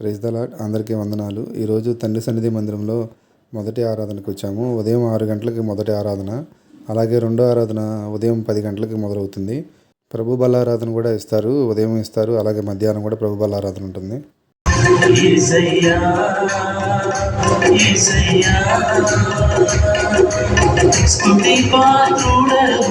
Praise the అందరికీ వందనాలు. ఈరోజు తండ్రి సన్నిధి మందిరంలో మొదటి ఆరాధనకు వచ్చాము. ఉదయం ఆరు గంటలకి మొదటి ఆరాధన అలాగే రెండో ఆరాధన ఉదయం పది గంటలకి మొదలవుతుంది. ప్రభు బలారాధన కూడా ఇస్తారు ఉదయం ఇస్తారు అలాగే మధ్యాహ్నం కూడా ప్రభు బలారాధన ఉంటుంది. పాత్రుడవు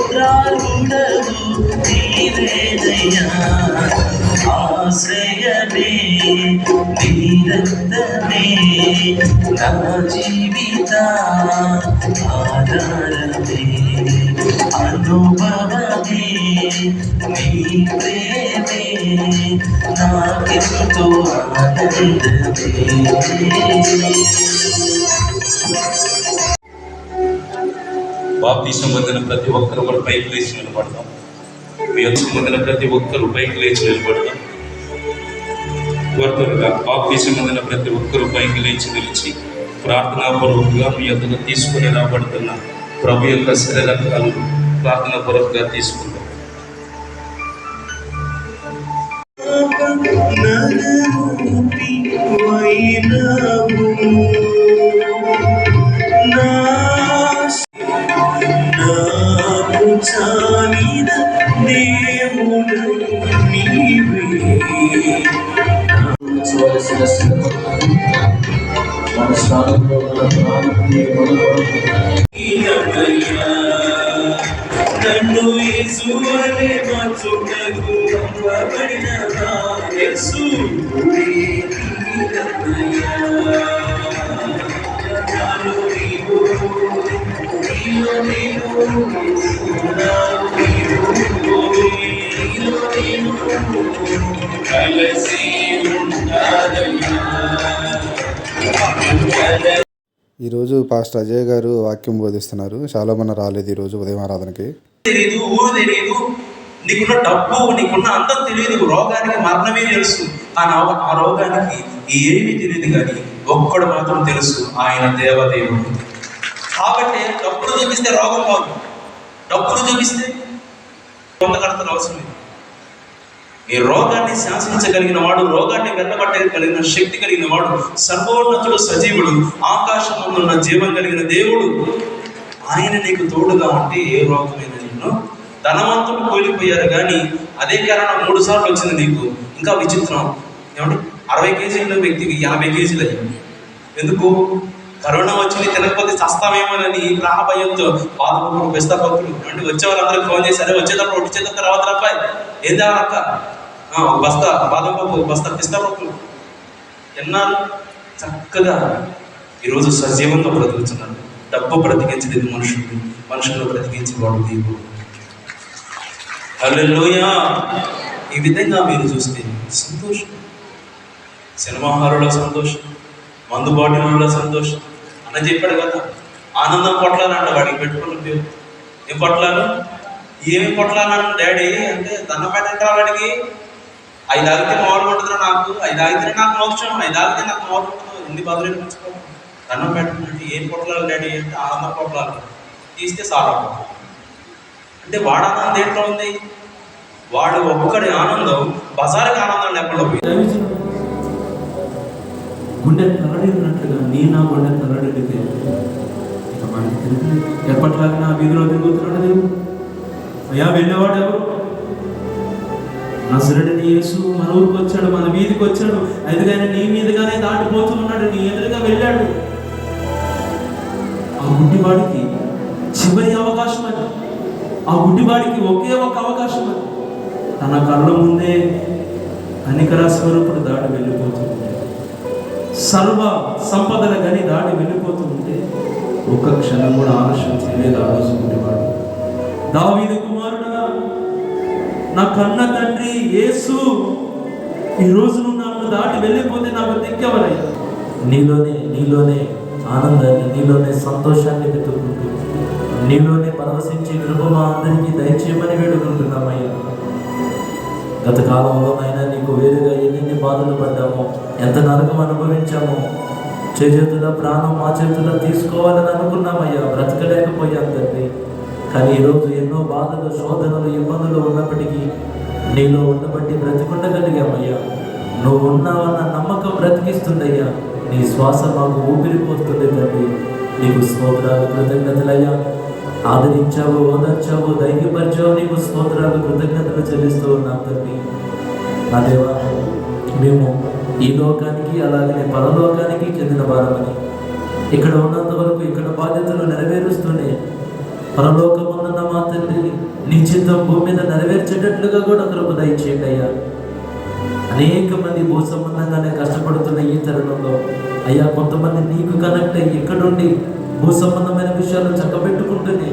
ಸ್ತೋತ್ರಾರುಡದು ನೀವೇದಯ್ಯ ಆಶ್ರಯನೇ ನೀರಂದನೇ ನಾ ಜೀವಿತ ಆಧಾರವೇ ಅನುಭವವೇ ನೀ ಪ್ರೇಮೇ ನಾಕೆಂದು ಆನಂದವೇ బాప్తీసం పొందిన ప్రతి ఒక్కరు కూడా పైకి లేచి నిలబడతాం. మీ యొక్క పొందిన ప్రతి ఒక్కరు పైకి లేచి నిలబడతాం. త్వరగా బాప్తీసం పొందిన ప్రతి ఒక్కరు పైకి లేచి నిలిచి ప్రార్థనాపూర్వకంగా మీ యొక్కగా తీసుకుని రాబడుతున్న ప్రభు యొక్క శరీరకాలు ప్రార్థనాపూర్వకంగా తీసుకుంటాం నరరూపి వైనావు మన స్థానంలో ఉన్న ప్రాణాన్ని నన్ను యేసువలె మార్చుటకు పంపబడిన నా యేసువే నేను, ఈరోజు పాస్టర్ అజయ్ గారు వాక్యం బోధిస్తున్నారు. చాలా మంది రాలేదు ఈరోజు ఉదయం ఆరాధనకి. తెలియదు ఊరు తెలియదు నీకున్న డబ్బు నీకున్న అందం తెలియదు రోగానికి మరణమే తెలుసు. కానీ ఆ- రోగానికి ఏమీ తెలియదు కానీ ఒక్కడు మాత్రం తెలుసు ఆయన దేవదేవుడు. కాబట్టి డబ్బులు చూపిస్తే రోగం పోదు డబ్బులు చూపిస్తే పొందగడతలు అవసరం లేదు. ఈ రోగాన్ని శాసించగలిగిన వాడు రోగాన్ని వెళ్ళబట్టగలిగిన శక్తి కలిగిన వాడు సర్వోన్నతుడు సజీవుడు ఆకాశమందున్న జీవం కలిగిన దేవుడు. ఆయన నీకు తోడుగా ఉంటే ఏ రోగమైన నిన్ను ధనవంతులు కోల్పోయారు కానీ అదే కారణం మూడు సార్లు వచ్చింది నీకు. ఇంకా విచిత్రం. ఏమంటే అరవై కేజీల వ్యక్తికి యాభై కేజీలు అయ్యింది ఎందుకు? కరోనా వచ్చింది తినకపోతే చస్తామేమోనని ప్రాణ భయంతో బాధపడుతున్న బెస్త భక్తులు ఏమంటే వచ్చే వాళ్ళందరూ ఫోన్ చేశారు వచ్చేటప్పుడు ఒకటి చేత రావద్దు ఏం తేవాలక్క ఒక బస్తా బాదం పప్పు బస్తా పిస్తా పప్పులు ఎన్నాళ్ళు చక్కగా ఈరోజు సజీవంగా బ్రతుకుతున్నారు డబ్బు బ్రతికించలేదు మనుషులు మనుషులు బ్రతికించేవాడు దేవుడు. హల్లెలూయా! ఈ విధంగా మీరు చూస్తే సంతోషం. సినిమాహారులో సంతోషం. మందు బాటిల్లో సంతోషం. అన్న చెప్పాడు కదా ఆనందం పొట్లాలంట వాడికి పెట్టుకున్న పేరు. ఏం పొట్లాలు ఏమి పొట్లాలంట డాడీ? అంటే దండం పెట్టాలి వాడికి. ఐదు ఆగితే మామూలు ఉంటుందిరా నాకు. ఐదు ఆగితే నాకు మోక్షం ఐదు ఆగితే నాకు మామూలు ఉంటుంది ఎన్ని బాధలు మర్చిపో దండం పెట్టండి ఏం పొట్లాలు డాడీ అంటే ఆనందం పొట్లాలు. తీస్తే సారా అంటే వాడు ఆనందం దేంట్లో ఉంది? వాడు ఒక్కడి ఆనందం బజార్కి ఆనందం లేకుండా గుండె తలడినట్లుగా నీ నా గుండె తలడితే ఎప్పటిలాగా నా వీధిలో తిరుగుతున్నాడు అయ్యా వెళ్ళేవాడు ఎవరు? నసరుడిని యేసు మన ఊరికి వచ్చాడు మన వీధికి వచ్చాడు. అందుకని నీ మీదుగానే దాటిపోతూ ఉన్నాడు నీ ఎదురుగా వెళ్ళాడు. ఆ గుడ్డివాడికి చివరి అవకాశం అది ఆ గుడ్డివాడికి ఒకే ఒక అవకాశం అది తన కళ్ళ ముందే కనికర స్వరూపుడు దాటి వెళ్ళిపోతుంది సర్వ సంపదల గని దాటి వెళ్ళిపోతూ ఉంటే ఒక్క క్షణం కూడా ఆలస్యం చేయలేదు ఆ రోజు గుడ్డివాడు. దావీదు నా కన్న తండ్రి యేసు ఈ రోజు నువ్వు నన్ను దాటి వెళ్ళిపోతే నాకు దిక్కెవరయ్యా? నీలోనే నీలోనే ఆనందాన్ని నీలోనే సంతోషాన్ని వెతుక్కుంటూ నీలోనే పరవశించి కృప మా అందరికీ దయచేయమని వేడుకుంటున్నామయ్యా. గత కాలంలోనైనా నీకు వేరుగా ఎన్నెన్ని బాధలు పడ్డామో ఎంత నరకం అనుభవించామో చేతుల ప్రాణం మా చేతుల్లో తీసుకోవాలని అనుకున్నామయ్యా బ్రతకలేకపోయాం తండ్రి. కానీ ఈరోజు ఎన్నో బాధలు శోధనలు ఇబ్బందులు ఉన్నప్పటికీ నీలో ఉండబట్టి బ్రతికుండగలిగామయ్యా. నువ్వు ఉన్నావన్న నమ్మకం బ్రతికిస్తుందయ్యా. నీ శ్వాస మాకు ఊపిరిపోతుంది తండ్రి నీకు స్తోత్రాలు కృతజ్ఞతలయ్యా. ఆదరించావు ఓదార్చావు ధైర్యపరిచావు నీకు స్తోత్రాలు కృతజ్ఞతలు చెల్లిస్తూ ఉన్నాం తండ్రి అదేవా మేము ఈ లోకానికి అలాగనే పరలోకానికి చెందిన వారమని ఇక్కడ ఉన్నంత వరకు ఇక్కడ బాధ్యతలు నెరవేరుస్తూనే పరలోకమున్న మా తండ్రి నీ చిత్తం భూమి మీద నెరవేర్చేటట్లుగా కూడా కృప దయచేయండి అయ్యా అనేక మంది భూ సంబంధంగానే కష్టపడుతున్న ఈ తరుణంలో అయ్యా కొంతమంది నీకు కనెక్ట్ అయ్యి ఇక్కడుండి భూ సంబంధమైన విషయాలు చక్కబెట్టుకుంటూనే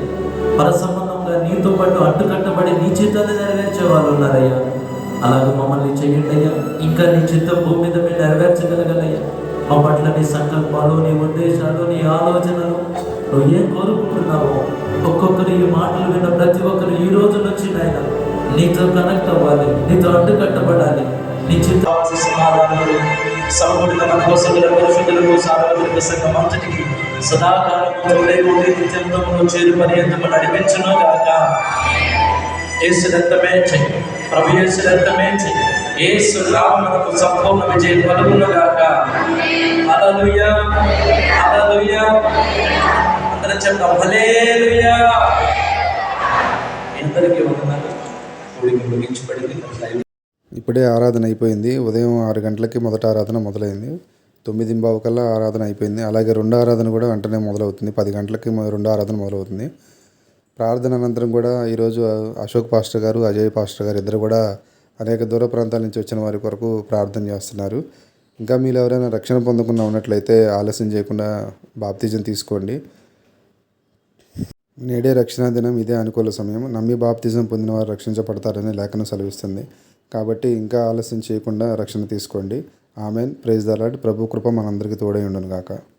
పర సంబంధంగా నీతో పాటు అడ్డుకట్టబడి నీ చిత్తాన్ని నెరవేర్చే వాళ్ళు ఉన్నారయ్యా. అలాగే మమ్మల్ని చేయండి అయ్యా. ఇంకా నీ చిత్తం భూమి మీద మీరు నెరవేర్చగలగలయ్యా. మా పట్ల నీ సంకల్పాలు నీ ఉద్దేశాలు నీ ఆలోచనలు నువ్వు ఏం కోరుకుంటున్నావో ఒక్కొక్కరు ఈ మాటలు విన్న ప్రతి ఒక్కరు ఈ రోజు నుంచి నాయన నీతో కనెక్ట్ అవ్వాలి నీతో అడ్డుకట్టబడాలి నీ చిత్త సమాధానాలు సమకూడిన మన కోసముల పరిశుద్ధులకు సార్వత్రిక సంఘం అంతటికి సదాకాలం తోడే ఉండి నిత్యంతములో చేరు పర్యంతము నడిపించును గాక. ఏసు రక్తమే చెయ్యి. ప్రభు యేసు రక్తమే చెయ్యి. ఏసు నామమునకు సంపూర్ణ విజయం కలుగును గాక. హల్లెలూయా హల్లెలూయా. అందరం చెప్తాం హలేలుయా అందరికీ వందనాలు? ముగించబడింది ఇప్పుడే ఆరాధన అయిపోయింది. ఉదయం ఆరు గంటలకి మొదట ఆరాధన మొదలైంది. తొమ్మిది బావు కల్లా ఆరాధన అయిపోయింది. అలాగే రెండో ఆరాధన కూడా వెంటనే మొదలవుతుంది. పది గంటలకి రెండో ఆరాధన మొదలవుతుంది. ప్రార్థన అనంతరం కూడా ఈరోజు అశోక్ పాస్టర్ గారు అజయ్ పాస్టర్ గారు ఇద్దరు కూడా అనేక దూర ప్రాంతాల నుంచి వచ్చిన వారి కొరకు ప్రార్థన చేస్తున్నారు. ఇంకా మీరు ఎవరైనా రక్షణ పొందకుండా ఉన్నట్లయితే ఆలస్యం చేయకుండా బాప్తిజం తీసుకోండి. నేడే రక్షణ దినం ఇదే అనుకూల సమయం. నమ్మి బాప్తిజం పొందిన వారు రక్షించబడతారని లేఖనం సెలవిస్తుంది. కాబట్టి ఇంకా ఆలస్యం చేయకుండా రక్షణ తీసుకోండి. ఆమెన్. ప్రైజ్ దలాడ్ ప్రభు కృప మనందరికీ తోడై ఉండను గాక